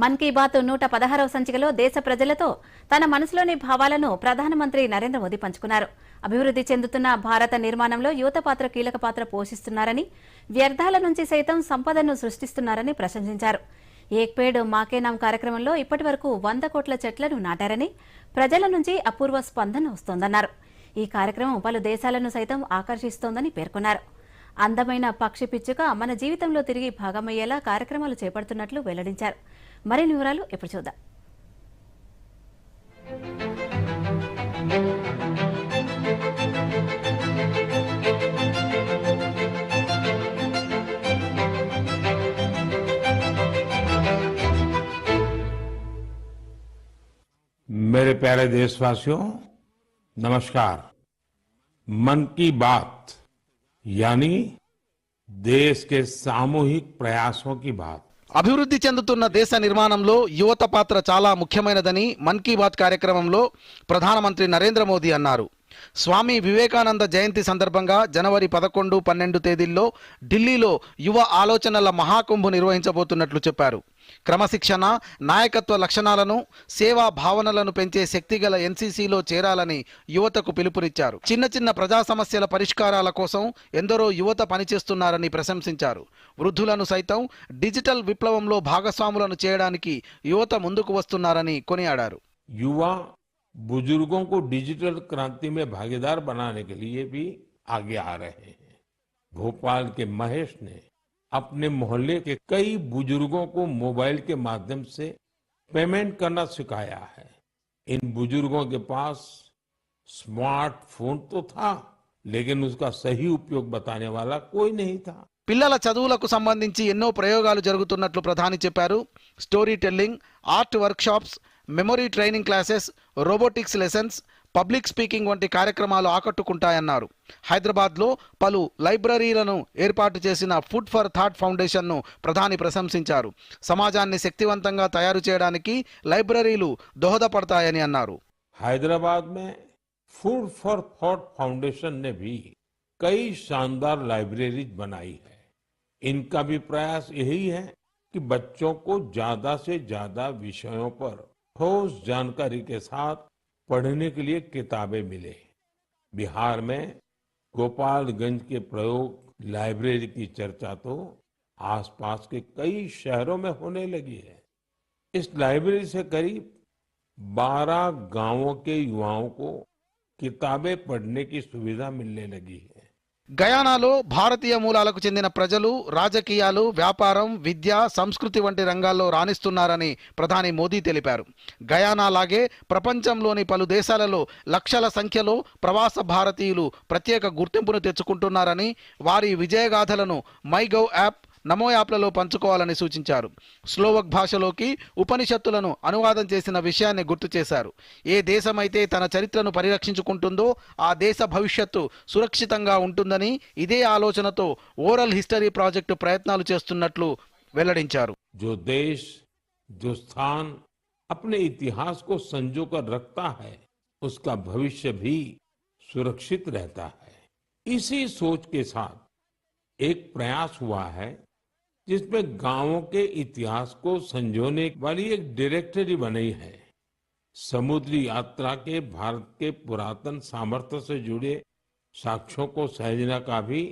మన్ కీ బాత్ నూట పదహారవ సంచికలో దేశ ప్రజలతో తన మనసులోని భావాలను ప్రధానమంత్రి నరేంద్ర మోదీ పంచుకున్నారు అభివృద్ధి చెందుతున్న భారత నిర్మాణంలో యువత పాత్ర కీలక పాత్ర పోషిస్తున్నారని వ్యర్థాల నుంచి సైతం సంపదను సృష్టిస్తున్నారని ప్రశంసించారు ఏక్పేడ్ మాకేనాం కార్యక్రమంలో ఇప్పటి వరకు వంద కోట్ల చెట్లను నాటారని ప్రజల నుంచి అపూర్వ స్పందన వస్తోందన్నారు ఈ కార్యక్రమం పలు దేశాలను సైతం ఆకర్షిస్తోందని పేర్కొన్నారు అందమైన పక్షి పిచ్చుక మన జీవితంలో తిరిగి భాగమయ్యేలా కార్యక్రమాలు చేపడుతున్నట్లు వెల్లడించారు మరిన్ని వివరాలు ఇప్పుడు చూద్దాం मेरे प्यारे देशवासियों नमस्कार मन की बात यानी देश के सामूहिक प्रयासों की बात అభివృద్ధి చెందుతున్న దేశ నిర్మాణంలో యువత పాత్ర చాలా ముఖ్యమైనదని మన్ కీ బాత్ కార్యక్రమంలో ప్రధానమంత్రి నరేంద్ర మోదీ అన్నారు స్వామి వివేకానంద జయంతి సందర్భంగా జనవరి పదకొండు పన్నెండు తేదీల్లో ఢిల్లీలో యువ ఆలోచనల మహాకుంభు నిర్వహించబోతున్నట్లు చెప్పారు క్రమశిక్షణ నాయకత్వ లక్షణాలను సేవా భావనలను పెంచే శక్తిగల ఎన్సీసీలో చేరాలని యువతకు పిలుపునిచ్చారు చిన్న చిన్న ప్రజా సమస్యల పరిష్కారాల కోసం ఎందరో యువత పనిచేస్తున్నారని ప్రశంసించారు వృద్ధులను సైతం డిజిటల్ విప్లవంలో భాగస్వాములను చేయడానికి యువత ముందుకు వస్తున్నారని కొనియాడారు యువ बुजुर्गों को डिजिटल क्रांति में भागीदार बनाने के लिए भी आगे आ रहे हैं भोपाल के महेश ने अपने मोहल्ले के कई बुजुर्गों को मोबाइल के माध्यम से पेमेंट करना सिखाया है इन बुजुर्गों के पास स्मार्टफोन तो था लेकिन उसका सही उपयोग बताने वाला कोई नहीं था పిల్లల చదువులకు సంబంధించి ఎన్నో ప్రయోగాలు జరుగుతున్నట్లు ప్రధాని చెప్పారు story telling art workshops memory training classes robotics lessons public speaking వంటి కార్యక్రమాలను ఆకట్టుకుంటాయని అన్నారు. హైదరాబాద్లో పలు లైబ్రరీలను ఏర్పాటు చేసిన ఫుడ్ ఫర్ థాట్ ఫౌండేషన్‌ను ప్రధాని ప్రశంసించారు. సమాజాన్ని శక్తివంతంగా తయారు చేయడానికి లైబ్రరీలు దోహదపడతాయని అన్నారు. హైదరాబాద్ మే ఫుడ్ ఫర్ థాట్ ఫౌండేషన్ ने भी कई शानदार लाइब्रेरी बनाई है। इनका भी प्रयास यही है कि बच्चों को ज्यादा से ज्यादा विषयों पर ठोस जानकारी के साथ पढ़ने के लिए किताबें मिले बिहार में गोपालगंज के प्रयोग लाइब्रेरी की चर्चा तो आसपास के कई शहरों में होने लगी है इस लाइब्रेरी से करीब 12 गांवों के युवाओं को किताबें पढ़ने की सुविधा मिलने लगी है గయానాలో భారతీయ మూలాలకు చెందిన ప్రజలు రాజకీయాలు వ్యాపారం విద్య సంస్కృతి వంటి రంగాల్లో రాణిస్తున్నారని ప్రధాని మోదీ తెలిపారు గయానాలాగే ప్రపంచంలోని పలు దేశాలలో లక్షల సంఖ్యలో ప్రవాస భారతీయులు ప్రత్యేక గుర్తింపును తెచ్చుకుంటున్నారని వారి విజయగాథలను మై యాప్ నమో యాప్లలో పంచుకోవాలని సూచించారు స్లోవక్ భాషలోకి ఉపనిషత్తులను అనువాదం చేసిన విషయాన్ని గుర్తు చేశారు ఏ దేశమైతే తన చరిత్రను పరిరక్షించుకుంటుందో ఆ దేశ భవిష్యత్తు సురక్షితంగా ఉంటుందని ఇదే ఆలోచనతో ఓరల్ హిస్టరీ ప్రాజెక్టు ప్రయత్నాలు చేస్తున్నట్లు వెల్లడించారు జో దేశ్ జో స్థాన్ अपने ఇతిహాస్కు को రక్తా कर रखता है उसका भविष्य भी सुरक्षित रहता है ఇస్เป్ గావో కే ఇతిహాస్ కో సంజోనే వాలి ఏక్ డైరెక్టరీ బనాయి హై సమూ드리 యాత్రా కే భారత్ కే పురాتن సామర్త్వ సే జుడే సాక్షో కో సాయేన కాఫీ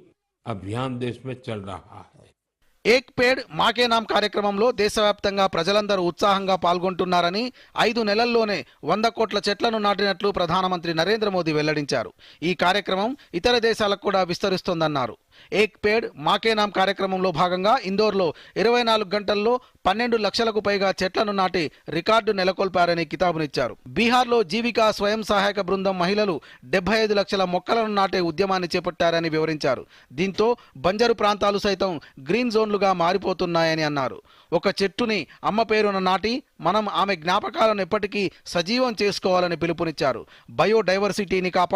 అభ్యాన్ దేశ్ మే చల్ రహా హై ఏక్ పేడ్ మా కే నామ్ కార్యక్రమలో దేశవ్యాప్తంగా ప్రజలందరూ ఉత్సాహంగా పాల్గొంటున్నారని ఐదు నెలల్లోనే 100 కోట్ల చెట్లను నాటినట్లు ప్రధాని నరేంద్ర మోడీ వెల్లడించారు ఈ కార్యక్రమం ఇతర దేశాలకు కూడా విస్తరిస్తుందని అన్నారు ఏక్ పేడ్ మాకే కార్యక్రమంలో భాగంగా ఇందోర్లో ఇరవై నాలుగు గంటల్లో పన్నెండు లక్షలకు పైగా చెట్లను నాటి రికార్డు నెలకొల్పారని కితాబునిచ్చారు బీహార్లో జీవికా స్వయం సహాయక బృందం మహిళలు డెబ్బై ఐదు లక్షల మొక్కలను నాటే ఉద్యమాన్ని చేపట్టారని వివరించారు దీంతో బంజరు ప్రాంతాలు సైతం గ్రీన్ జోన్లుగా మారిపోతున్నాయని అన్నారు अम्म पेर नाटी मन आम ज्ञापक इपटी सजीव पीचार बयोडवर्सीटी का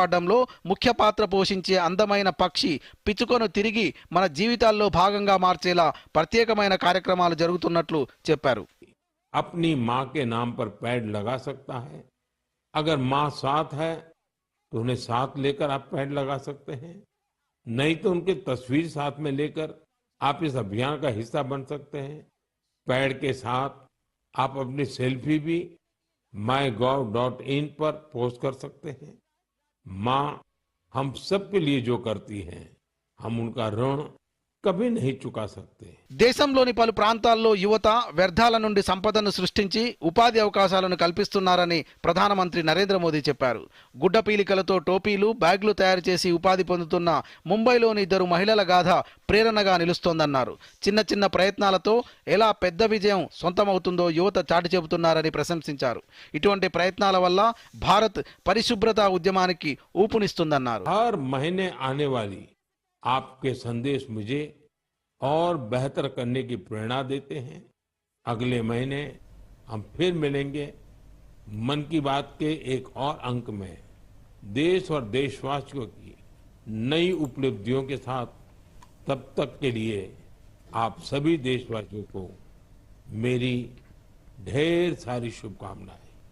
मुख्य पात्र पोषे अंदम पक्षि पिछुको तिगी मन जीवता भाग में मार्चेला प्रत्येक कार्यक्रम जरूरत अपनी माँ के नाम पर पैड लगा सकता है अगर माँ साथ है तो उन्हें साथ लेकर आप पैड लगा सकते हैं नहीं तो उनके तस्वीर साथ में लेकर आप इस अभियान का हिस्सा बन सकते हैं पैड के साथ आप अपनी सेल्फी भी माई गोव डॉट इन पर पोस्ट कर सकते हैं माँ हम सबके लिए जो करती हैं हम उनका ऋण దేశంలోని పలు ప్రాంతాల్లో యువత వ్యర్థాల నుండి సంపదను సృష్టించి ఉపాధి అవకాశాలను కల్పిస్తున్నారని ప్రధానమంత్రి నరేంద్ర మోదీ చెప్పారు గుడ్డ పీలికలతో టోపీలు బ్యాగ్లు తయారు చేసి ఉపాధి పొందుతున్న ముంబైలోని ఇద్దరు మహిళల గాథ ప్రేరణగా నిలుస్తోందన్నారు చిన్న చిన్న ప్రయత్నాలతో ఎలా పెద్ద విజయం సొంతమవుతుందో యువత చాటి చెబుతున్నారని ప్రశంసించారు ఇటువంటి ప్రయత్నాల వల్ల భారత్ పరిశుభ్రత ఉద్యమానికి ఊపునిస్తుందన్నారు మహినే आपके संदेश मुझे और बेहतर करने की प्रेरणा देते हैं अगले महीने हम फिर मिलेंगे मन की बात के एक और अंक में देश और देशवासियों की नई उपलब्धियों के साथ तब तक के लिए आप सभी देशवासियों को मेरी ढेर सारी शुभकामनाएं